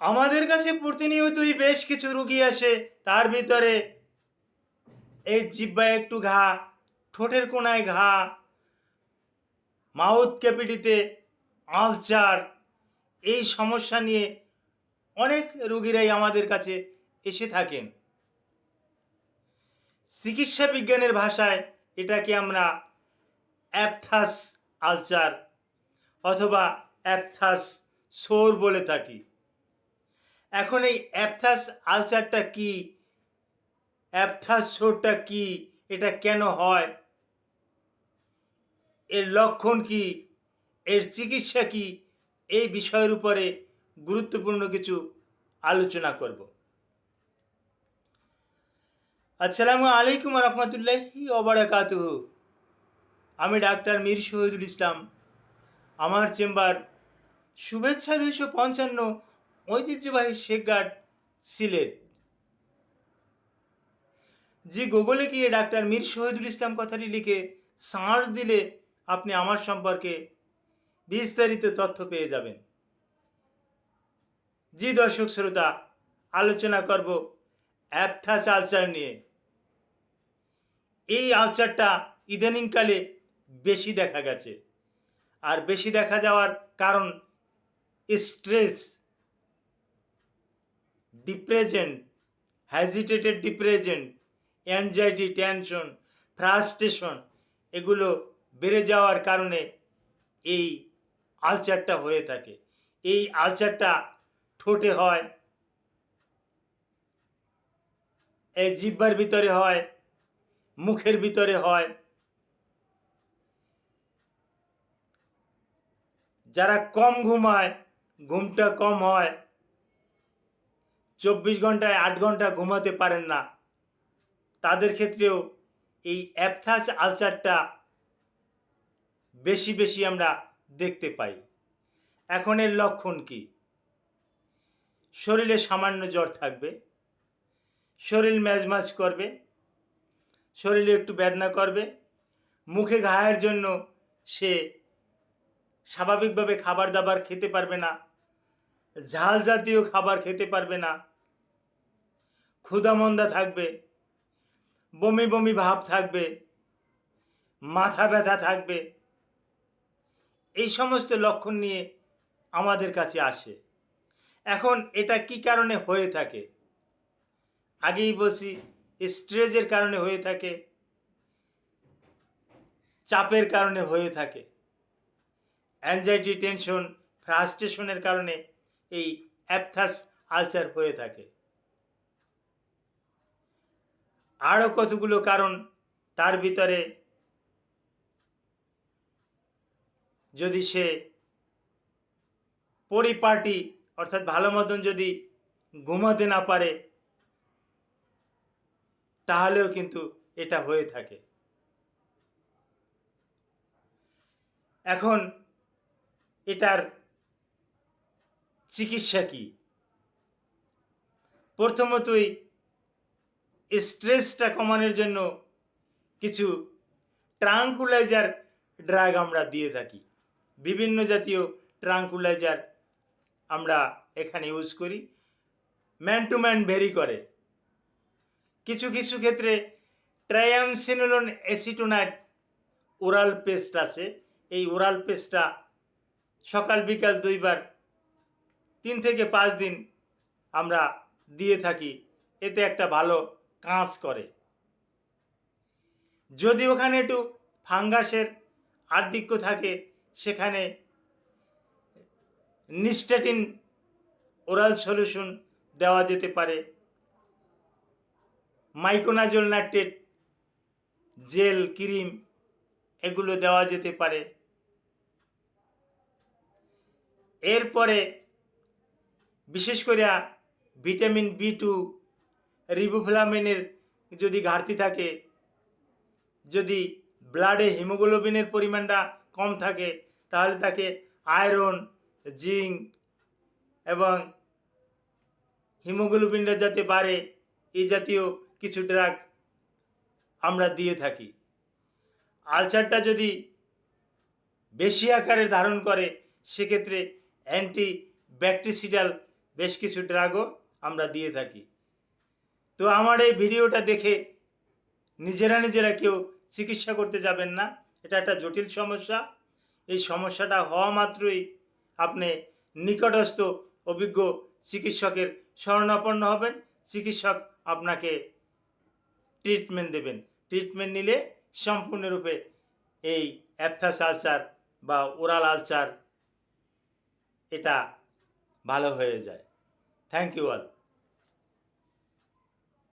আমাদের কাছে প্রতিনিয়তই বেশ কিছু রুগী আসে। তার ভিতরে এই জিব্বায় একটু ঘা, ঠোঁটের কোনায় ঘা, মাউথ ক্যাপিটিতে আলচার এই সমস্যা নিয়ে অনেক রুগীরাই আমাদের কাছে এসে থাকেন। চিকিৎসা বিজ্ঞানের ভাষায় এটাকে আমরা অ্যাপথাস আলচার অথবা অ্যাপথাস সোর বলে থাকি। এখন এই অ্যাপথাস আলসারটা কি? অ্যাপথাস সোরটা কি? এটা কেন হয়? এর লক্ষণ কি? এর চিকিৎসা কি? এই বিষয়ের উপরে গুরুত্বপূর্ণ কিছু আলোচনা করব। আসসালামু আলাইকুম রহমতুল্লাহি ওবরাকাতুহ আমি ডাক্তার মীর শহীদুল ইসলাম। আমার চেম্বার শুভেচ্ছা দুইশো পঞ্চান্ন ঐতিহ্যবাহী শেখঘাট সিলেট। যে গুগলে গিয়ে ডাক্তার মীর শহীদুল ইসলাম কথাটি লিখে সার্চ দিলে আপনি আমার সম্পর্কে বিস্তারিত তথ্য পেয়ে যাবেন। জি দর্শক শ্রোতা, আলোচনা করব অ্যাপথাস আলচার নিয়ে। এই আলচারটা ইদানিংকালে বেশি দেখা গেছে। আর বেশি দেখা যাওয়ার কারণ stress depressant hesitated depressant anxiety tension frustration এগুলো বেড়ে যাওয়ার কারণে এই আলচারটা হয়ে থাকে। এই আলচারটা ঠোঁটে হয় এই জিব্বার ভিতরে হয়, মুখের ভিতরে হয়। যারা কম ঘুমায়, ঘুমটা কম হয় চব্বিশ ঘন্টায় আট ঘণ্টা ঘুমাতে পারেন না। তাদের ক্ষেত্রেও এই অ্যাপথাস আলচারটা বেশি বেশি আমরা দেখতে পাই। এখন এর লক্ষণ কি? শরীরে সামান্য জ্বর থাকবে, শরীর ম্যাজমাজ করবে, শরীরে একটু বেদনা করবে, মুখে ঘায়ের জন্য সে স্বাভাবিকভাবে খাবার দাবার খেতে পারবে না, ঝাল জাতীয় খাবার খেতে পারবে না ক্ষুধামন্দা থাকবে, বমি বমি ভাব থাকবে, মাথা ব্যথা থাকবে, এই সমস্ত লক্ষণ নিয়ে আমাদের কাছে আসে। এখন এটা কি কারণে হয়ে থাকে? আগেই বলছি স্ট্রেসের কারণে হয়ে থাকে, চাপের কারণে হয়ে থাকে। অ্যাংজাইটি টেনশন ফ্রাস্ট্রেশনের কারণে এই অ্যাপথাস আলচার হয়ে থাকে। আরও কতগুলো কারণ তার ভিতরে যদি সে পরিপাটি, অর্থাৎ ভালো মতন যদি ঘুমাতে না পারে, তাহলেও কিন্তু এটা হয়ে থাকে। এখন এটার চিকিৎসা কি? প্রথমতই স্ট্রেসটা কমানোর জন্য কিছু ট্রাঙ্কুলাইজার ড্রাগ আমরা দিয়ে থাকি। বিভিন্ন জাতীয় ট্রাঙ্কুলাইজার আমরা এখানে ইউজ করি। ম্যান টু ম্যান ভেরি করে। কিছু কিছু ক্ষেত্রে ট্রায়ামসিনোলন অ্যাসিটোনাইট ওরাল পেস্ট আছে। এই ওরাল পেস্টটা সকাল, বিকাল দুইবার তিন থেকে পাঁচ দিন আমরা দিয়ে থাকি। এতে একটা ভালো কাজ করে। যদি ওখানে একটু ফাঙ্গাসের আধিক্য থাকে, সেখানে নিস্টাটিন ওরাল সলিউশন দেওয়া যেতে পারে। মাইকোনাজল নাইট্রেট, জেল, ক্রিম এগুলো দেওয়া যেতে পারে। এরপরে বিশেষ করে ভিটামিন বি টু রিবুফ্লামিনের যদি ঘাটতি থাকে, যদি ব্লাডে হিমোগ্লোবিনের পরিমাণটা কম থাকে, তাহলে তাকে আয়রন জিঙ্ক এবং হিমোগ্লোবিনটা যাতে বাড়ে এই জাতীয় কিছু ড্রাগ আমরা দিয়ে থাকি। আলসারটা যদি বেশি আকারে ধারণ করে, সেক্ষেত্রে অ্যান্টি ব্যাকটেরিসিডাল বেশ কিছু ড্রাগও আমরা দিয়ে থাকি। তো আমার এই ভিডিওটা দেখে নিজেরা নিজেরা কেউ চিকিৎসা করতে যাবেন না। এটা একটা জটিল সমস্যা। এই সমস্যাটা হওয়া মাত্রই আপনি নিকটস্থ অভিজ্ঞ চিকিৎসকের শরণাপন্ন হবেন। চিকিৎসক আপনাকে ট্রিটমেন্ট দেবেন। ট্রিটমেন্ট নিলে সম্পূর্ণরূপে এই অ্যাপথাস আলসার বা ওরাল আলসার এটা ভালো হয়ে যায়। Thank you all.